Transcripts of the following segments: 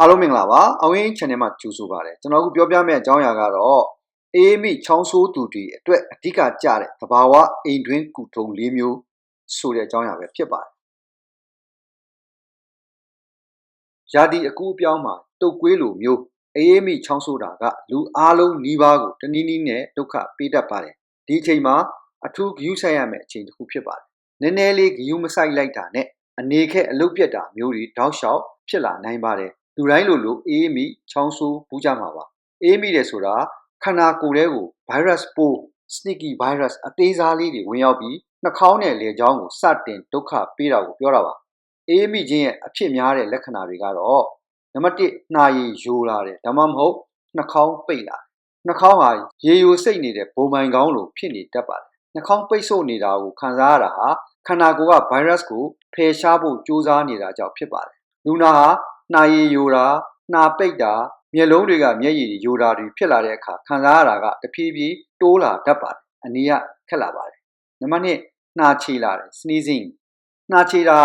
အားလုံးမင်္ဂလာပါအဝင်း channel မှာကြိုဆိုပါရစေကျွန်တော်အခုပြောပြမယ့်အကြောင်းအရာကတော့အေးမိချောင်းဆိုးသူတွေအတွက်အဓိကကျတဲ့သဘာဝအိမ်တွင်းကုထုံ၄မျိုးဆိုတဲ့အကြောင်းအရာပဲဖြစ်ပါတယ်ရာဒီအကူအပြောင်းမှာတုတ်ကွေးလိုမျိုးအေးမိချောင်းဆိုးတာကလူအားလုံးနှီးပါးကိုတနည်းနည်းနဲ့ဒုက္ခပေးတတ်ပါတယ်ဒီအချိန်မှာအထူးဂရုစိုက်ရမယ့်အချိန်တစ်ခုဖြစ်ပါတယ်နည်းနည်းလေးဂရုမစိုက်လိုက်တာနဲ့အနေခက်အလုတ်ပြက်တာမျိုးတွေတောက်လျှောက်ဖြစ်လာနိုင်ပါတယ် လူတိုင်းလိုလိုအေးမိချောင်းဆိုးပူးကြမှာပါအေးမိတယ်ဆိုတာခန္ဓာကိုယ်ထဲကို virus ပိုး sneaky virus အသေးစားလေးတွေဝင်ရောက်ပြီးနှာခေါင်းနဲ့လေကြောင်းကိုစတင်ဒုက္ခပေးတာကိုပြောတာပါအေးမိခြင်းရဲ့အဖြစ်များတဲ့လက္ခဏာတွေကတော့နံပါတ်1နှာရည်ယိုလာတယ်ဒါမှမဟုတ်နှာခေါင်းပိတ်လာတယ်နှာခေါင်းဟာရေယိုစိတ်နေတဲ့ဘုံပိုင်ကောင်းလိုဖြစ်နေတတ်ပါတယ်နှာခေါင်းပိတ်ဆို့နေတာကိုခံစားရတာဟာခန္ဓာကိုယ်က virus ကိုဖယ်ရှားဖို့ကြိုးစားနေတာကြောင့်ဖြစ်ပါတယ်လူနာဟာ နှာရည်ယိုတာနှာပိတ်တာမျက်လုံးတွေကမျက်ရည်ယိုတာတွေဖြစ်လာတဲ့အခါခံစားရတာကတဖြည်းဖြည်းတိုးလာတတ်ပါတယ်အနည်းကခက်လာပါတယ်နံပါတ်1နှာချေလာတယ် sneezing နှာချေတာ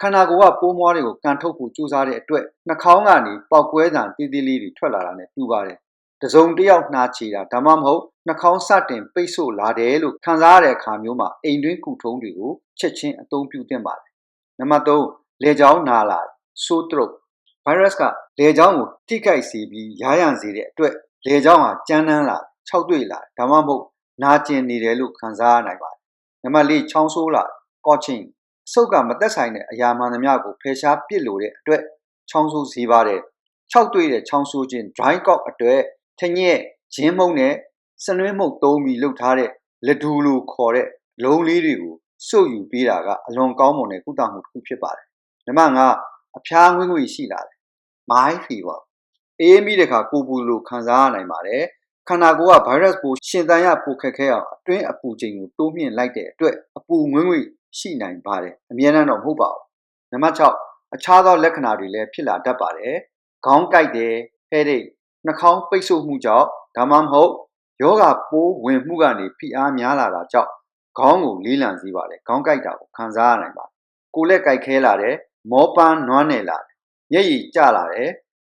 ခန္ဓာကိုယ်ကပိုးမွားတွေကိုကန်ထုတ်ဖို့ကြိုးစားတဲ့အတွက်နှာခေါင်းကနေပေါက်ကွဲသံတေးသေးလေးတွေထွက်လာတာနဲ့ပြူပါတယ်တစုံတစ်ယောက်နှာချေတာဒါမှမဟုတ်နှာခေါင်းစတင်ပိတ်ဆို့လာတယ်လို့ခံစားရတဲ့အခါမျိုးမှာအိမ်တွင်းကုထုံးတွေကိုချက်ချင်းအသုံးပြုသင့်ပါတယ်နံပါတ်3လေကြောင်းနာလာ sore throat virus ကလေကြောင်းကိုထိခိုက်စေပြီးရားရံစေတဲ့အတွက်လေကြောင်းဟာကြမ်းတမ်းလာခြောက်သွေ့လာဒါမှမဟုတ်နာကျင်နေတယ်လို့ခံစားရနိုင်ပါတယ်နံပါတ်4ချောင်းဆိုးလာ coughing စုပ်ကမသက်ဆိုင်တဲ့အရာမှန်သမျှကိုဖယ်ရှားပစ်လို့တဲ့အတွက်ချောင်းဆိုးစေပါတယ်ခြောက်သွေ့တဲ့ချောင်းဆိုးခြင်း dry cough အတွက်ထညက်ဂျင်းမုံနဲ့စနွေးမုတ်သုံးပြီးလှုပ်ထားတဲ့လက်ဒူလိုခေါ်တဲ့လုံးလေးတွေကိုစုပ်ယူပေးတာကအလွန်ကောင်းမွန်တဲ့ကုသမှုတစ်ခုဖြစ်ပါတယ်နံပါတ်5အဖျားငွေ့ငွေ့ရှိလာတယ် mild fever အေးမိတဲ့အခါကိုပူလို့ခံစားရနိုင်ပါတယ်ခန္ဓာကိုယ်က virus ပိုးရှင်သန်ရပိုခက်ခဲအောင်အတွင်းအပူချိန်ကိုတိုးမြင့်လိုက်တဲ့အတွက်အပူငွေ့ငွေ့ရှိနိုင်ပါတယ်အများနဲ့တော့မဟုတ်ပါဘူးနံပါတ်6အခြားသောလက္ခဏာတွေလည်းဖြစ်လာတတ်ပါတယ်ခေါင်းကိုက်တယ် headache နှာခေါင်းပိတ်ဆို့မှုကြောင့်ဒါမှမဟုတ်ယောဂပိုးဝင်မှုကနေဖိအားများလာတာကြောင့်ခေါင်းကိုလေးလံစေပါတယ်ခေါင်းကိုက်တာကိုခံစားရနိုင်ပါတယ်ကိုယ်လက်ကိုက်ခဲလာတယ်မောပန်းနွမ်းနယ်လာတယ် မျက်ရည်ကျလာတယ်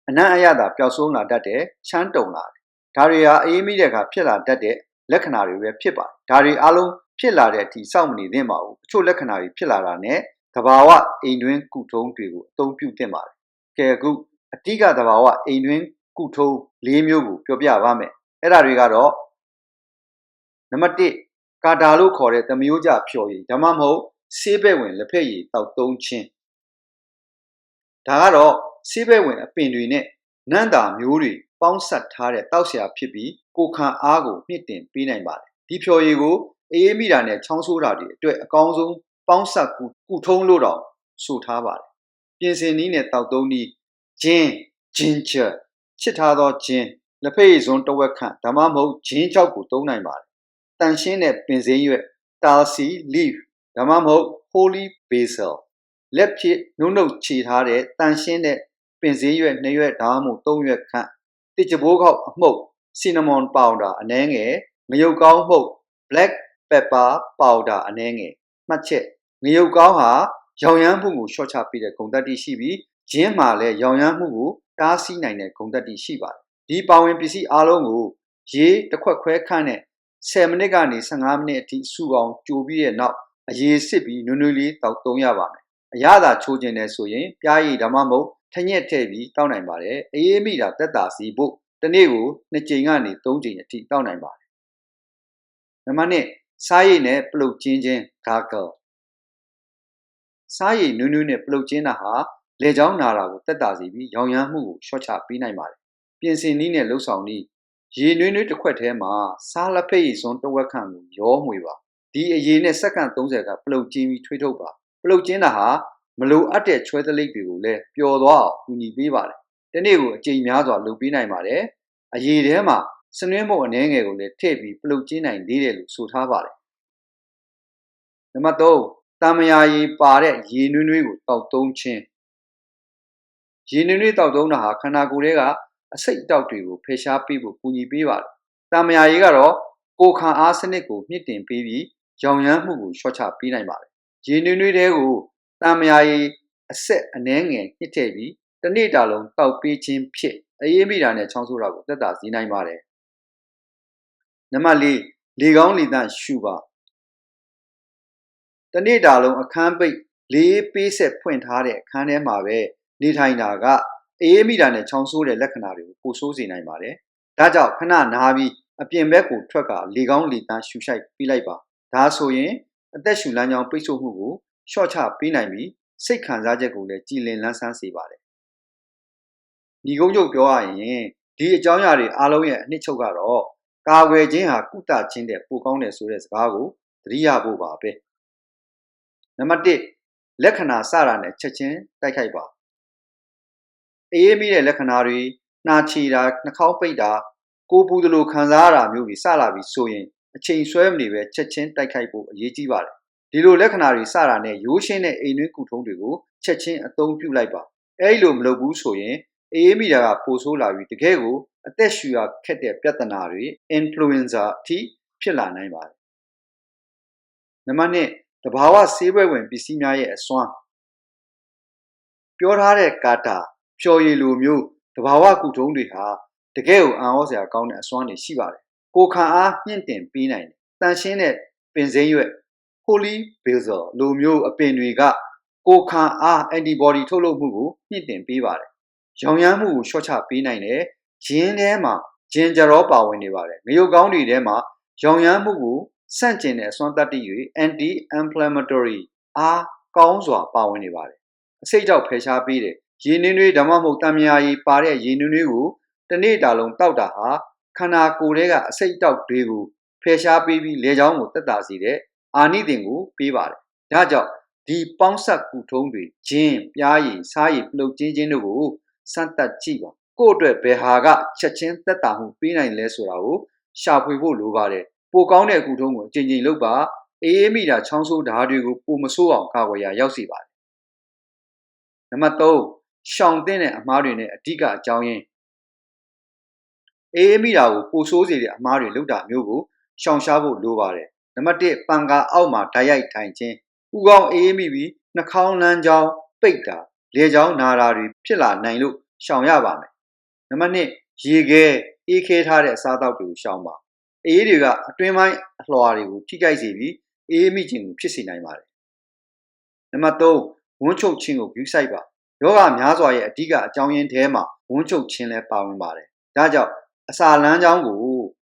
အနံ့အရသာပျောက်ဆုံးလာတတ်တယ်ချမ်းတုံလာတယ်ဒါတွေဟာအေးမိတဲ့အခါဖြစ်လာတတ်တဲ့လက္ခဏာတွေပဲဖြစ်ပါတယ်ဒါတွေအလုံးဖြစ်လာတဲ့အထိစောင့်မနေသင့်ပါဘူးအချို့လက္ခဏာတွေဖြစ်လာတာနဲ့သဘာဝအိမ်တွင်းကုထုံးတွေကိုအသုံးပြုသင့်ပါတယ်ကဲအခုအတိကသဘာဝအိမ်တွင်းကုထုံး၄မျိုးကိုပြောပြပါမယ်အဲ့ဒါတွေကတော့နံပါတ်1ကာတာလို့ခေါ်တဲ့သမယိုးကြဖြော်ရည်ဒါမှမဟုတ်ဆေးဘက်ဝင်လက်ဖက်ရည်တောက်သုံးခြင်း ဒါကတော့ဆေးဘက်ဝင်အပင်တွေနဲ့နန့်တာမျိုးတွေပေါင်းဆက်ထားတဲ့တောက်ဆရာဖြစ်ပြီးကိုခံအားကိုမြင့်တင်ပေးနိုင်ပါတယ်ဒီဖြော်ရည်ကိုအေးမိတာနဲ့ချောင်းဆိုးတာတွေအတွက်အကောင်းဆုံးပေါင်းဆက်ကူကုထုံးလို့တော့ဆိုထားပါတယ်ပြင်ဆင်နည်းနဲ့တောက်သုံးနည်းဂျင်းဂျင်ချာချစ်ထားသောဂျင်းလက်ဖက်ရည်စွန်းတဝက်ခန့်ဒါမှမဟုတ်ဂျင်းချောက်ကိုသုံးနိုင်ပါတယ်တန်ရှင်းတဲ့ပင်စင်းရွက် Tulsi leaf ဒါမှမဟုတ် Holy basil လက်ဖြစ်နှုတ်နှုတ်ခြေထားတဲ့တန်ရှင်းတဲ့ပင်စည်းရွက်နှစ်ရွက်ဒါမှမဟုတ်သုံးရွက်ခန့်တစ်ကြပိုးခေါက်အမှုတ် cinnamon powder အနည်းငယ်ငရုတ်ကောင်းမှုတ် black pepper powder အနည်းငယ်မှတ်ချက်ငရုတ်ကောင်းဟာရောင်ရမ်းမှုကိုရှော့ချပေးတဲ့ဂုဏ်သတ္တိရှိပြီးဂျင်းမှာလည်းရောင်ရမ်းမှုကိုတားဆီးနိုင်တဲ့ဂုဏ်သတ္တိရှိပါတယ်ဒီပါဝင်ပစ္စည်းအားလုံးကိုရေတစ်ခွက်ခွဲခန့်နဲ့10မိနစ်ကနေ15မိနစ်အထိစူအောင်ကြိုပြီးတဲ့နောက်အရေးစစ်ပြီးနွနွေးလေးတောက်သုံးရပါမယ် အရသာချိုးခြင်းနဲ့ဆိုရင်ပြားရည်ဒါမှမဟုတ်ထညက်ထည့်ပြီးတောက်နိုင်ပါတယ်အေးမိတာတက်တာစီဖို့တနေ့ကို2ကြိမ်ကနေ3ကြိမ်အထိတောက်နိုင်ပါတယ်နံပါတ်1စားရည်နဲ့ပလုတ်ချင်းချင်း gargle စားရည်နွနွနဲ့ပလုတ်ချင်းတာဟာလေချောင်းနာတာကိုတက်တာစီပြီးရောင်ရမ်းမှုကိုရှော့ချပေးနိုင်ပါတယ်ပြင်ဆင်နည်းနဲ့လှုပ်ဆောင်နည်းရေနွေးနွေးတစ်ခွက်ထဲမှာစားလက်ဖက်ရည်စွန်းတစ်ဝက်ခန့်ကိုရောမှွေပါဒီအရေနဲ့စက္ကန့်30ကပလုတ်ကျင်းပြီးထွေးထုတ်ပါပ လုတ်ကျင်းတာဟာမလိုအပ်တဲ့ချွဲသလိပ်တွေကိုလည်းပျော်သွားအောင်ကူညီပေးပါတယ်။ဒီနေ့ကိုအကြိမ်များစွာလုပ်ပေးနိုင်ပါတယ်။အရေထဲမှာစနွင်းမုတ်အနှဲငယ်ကိုလည်းထည့်ပြီးပလုတ်ကျင်းနိုင်သေးတယ်လို့ဆိုထားပါတယ်။နံပါတ်3တမယာရည်ပါတဲ့ရေနွေးနွေးကိုတောက်သုံးခြင်းရေနွေးနွေးတောက်သုံးတာဟာခန္ဓာကိုယ်ထဲကအဆိပ်အတောက်တွေကိုဖယ်ရှားပေးဖို့ကူညီပေးပါတယ်။တမယာရည်ကတော့ကိုယ်ခံအားစနစ်ကိုမြင့်တင်ပေးပြီးရောင်ရမ်းမှုကိုလျှော့ချပေးနိုင်ပါတယ်။ ရေနွေးနွေးတဲကိုတံမယာရည်အဆက်အနှဲငယ်ညှစ်ထည့်ပြီးတစ်နေ့တာလုံးတောက်ပေးခြင်းဖြစ်အေးမိတာနဲ့ချောင်းဆိုးတာကိုသက်သာစေနိုင်ပါတယ်နံပါတ်၄လေကောင်းလေသန့်ရှုပါတစ်နေ့တာလုံးအခန်းပိတ်လေးပေးဆက်ဖွင့်ထားတဲ့အခန်းထဲမှာပဲနေထိုင်တာကအေးမိတာနဲ့ချောင်းဆိုးတဲ့လက္ခဏာတွေကိုပိုဆိုးစေနိုင်ပါတယ်ဒါကြောင့်ခဏနားပြီးအပြင်ဘက်ကိုထွက်ကလေကောင်းလေသန့်ရှူရှိုက်ပြီးလိုက်ပါဒါဆိုရင် အသက်ရှူလမ်းကြောင်းပိတ်ဆို့မှုကိုရှော့ချပေးနိုင်ပြီးစိတ်ခံစားချက်ကိုလည်းကြည်လင်လန်းဆန်းစေပါတယ်ညီကုန်းချုပ်ပြောရရင်ဒီအကြောင်းအရာတွေအားလုံးရဲ့အနှစ်ချုပ်ကတော့ကာကွယ်ခြင်းဟာကုသခြင်းတဲ့ပိုကောင်းတယ်ဆိုတဲ့စကားကိုသတိရဖို့ပါပဲနံပါတ်1လက္ခဏာစတာနဲ့ချက်ချင်းတိုက်ခိုက်ပါအေးမိတဲ့လက္ခဏာတွေနှာချီတာနှာခေါင်းပိတ်တာကိုယ်ပူသလိုခံစားရတာမျိုးကြီးစလာပြီဆိုရင် အချိန်ဆွဲမနေပဲချက်ချင်းတိုက်ခိုက်ဖို့အရေးကြီးပါတယ်ဒီလိုလက္ခဏာတွေစတာနဲ့ရိုးရှင်းတဲ့အိမ်တွင်းကုထုံးတွေကိုချက်ချင်းအသုံးပြုလိုက်ပါအဲဒီလိုမလုပ်ဘူးဆိုရင်အေးမိတာကပိုဆိုးလာပြီးတကယ်ကိုအသက်ရှူရခက်တဲ့ပြဿနာတွေ influenza အထိဖြစ်လာနိုင်ပါတယ်နံပါတ်1တဘာဝဆေးပွဲဝင်ပစ္စည်းများရဲ့အစွမ်းပြောထားတဲ့ကာတာပျော်ရည်လိုမျိုးတဘာဝကုထုံးတွေဟာတကယ်ကိုအံ့ဩစရာကောင်းတဲ့အစွမ်းတွေရှိပါတယ် ကိုခံအားမြင့်တင်ပေးနိုင်တယ်တန်ရှင်းတဲ့ပင်စိမ်းရွက် holy basil လိုမျိုးအပင်တွေကကိုခံအား antibody ထုတ်လုပ်မှုကိုမြင့်တင်ပေးပါတယ်ရောင်ရမ်းမှုကိုလျှော့ချပေးနိုင်တယ်ဂျင်းထဲမှာဂျင်ဂျရောပါဝင်နေပါတယ်ငရုတ်ကောင်းတွေထဲမှာရောင်ရမ်းမှုကိုစန့်ကျင်တဲ့အစွမ်းတတ္တိတွေ anti inflammatory အားကောင်းစွာပါဝင်နေပါတယ်အစိတ်ကြောက်ဖယ်ရှားပေးတယ်ရေနွေးနွေးဓမ္မမဟုတ်တံမြာရီပါတဲ့ရေနွေးနွေးကိုတစ်နေ့တာလုံးတောက်တာဟာ ခန္ဓာကိုယ်ထဲကအစိတ်တောက်တွေကိုဖယ်ရှားပေးပြီးလေချောင်းကိုတက်တာစေတဲ့အာနိသင်ကိုပေးပါတယ်ဒါကြောင့်ဒီပေါင်းဆက်ကူထုံးတွေဂျင်းပြားရည်စားရည်ပလုတ်ချင်းချင်းတို့ကိုစမ်းသပ်ကြည့်ပါကို့အတွက်ဘယ်ဟာကချက်ချင်းသက်သာမှုပေးနိုင်လဲဆိုတာကိုရှာဖွေဖို့လိုပါတယ်ပိုကောင်းတဲ့အကူထုံးကိုအချိန်ချင်းလုပ်ပါအေးအေးမိတာချောင်းဆိုးဓာတ်တွေကိုပိုမဆိုးအောင်ကာကွယ်ရရောက်စေပါတယ်နံပါတ်3ရှောင်တဲ့အမားတွေနဲ့အဓိကအကြောင်းရင်း အေးအေးမိတာကိုပိုဆိုးစေတဲ့အမားတွေလုပ်တာမျိုးကိုရှောင်ရှားဖို့လိုပါတယ်နံပါတ်1ပန်ကာအောက်မှာဓာတ်ရိုက်ထိုင်ခြင်းဥကောင်းအေးအေးမိပြီးနှာခေါင်းလမ်းကြောင်းပိတ်တာလေချောင်းနာတာတွေဖြစ်လာနိုင်လို့ရှောင်ရပါမယ်နံပါတ်2ရေခဲအေးခဲထားတဲ့အစားအသောက်တွေကိုရှောင်ပါအေးတွေကအတွင်းပိုင်းအလွှာတွေကိုထိခိုက်စေပြီးအေးမိခြင်းကိုဖြစ်စေနိုင်ပါတယ်နံပါတ်3ဝန်းချုပ်ခြင်းကိုဂရုစိုက်ပါယောဂများစွာရဲ့အဓိကအကြောင်းရင်းထဲမှာဝန်းချုပ်ခြင်းလည်းပါဝင်ပါတယ်ဒါကြောင့် အစာလမ်းကြောင်းကို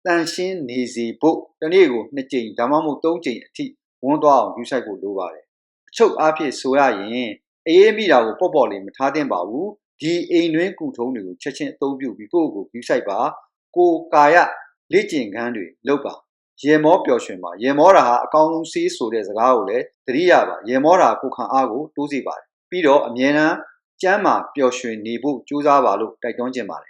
တန်ရှင်းနေစေဖို့တနေ့ကို2ကြိမ်ဒါမှမဟုတ်3ကြိမ်အထိဝန်းသွားအောင်ဂရုစိုက်ဖို့လိုပါတယ်အချုပ်အားဖြင့်ဆိုရရင်အေးမိတာကိုပေါ့ပေါ့လေးမထားသင့်ပါဘူးဒီအိမ်တွင်းကုထုံးတွေကိုချက်ချင်းအသုံးပြုပြီးကိုယ့်ကိုယ်ကိုဂရုစိုက်ပါကိုယ်ကာယလေ့ကျင့်ခန်းတွေလုပ်ပါရေမောပျော်ရွှင်ပါရေမောတာဟာအကောင်းဆုံးဆေးဆိုတဲ့စကားကိုလည်းသတိရပါရေမောတာကိုခံအားကိုတိုးစေပါတယ်ပြီးတော့အမြဲတမ်းကျမ်းမာပျော်ရွှင်နေဖို့ကြိုးစားပါလို့တိုက်တွန်းချင်ပါတယ်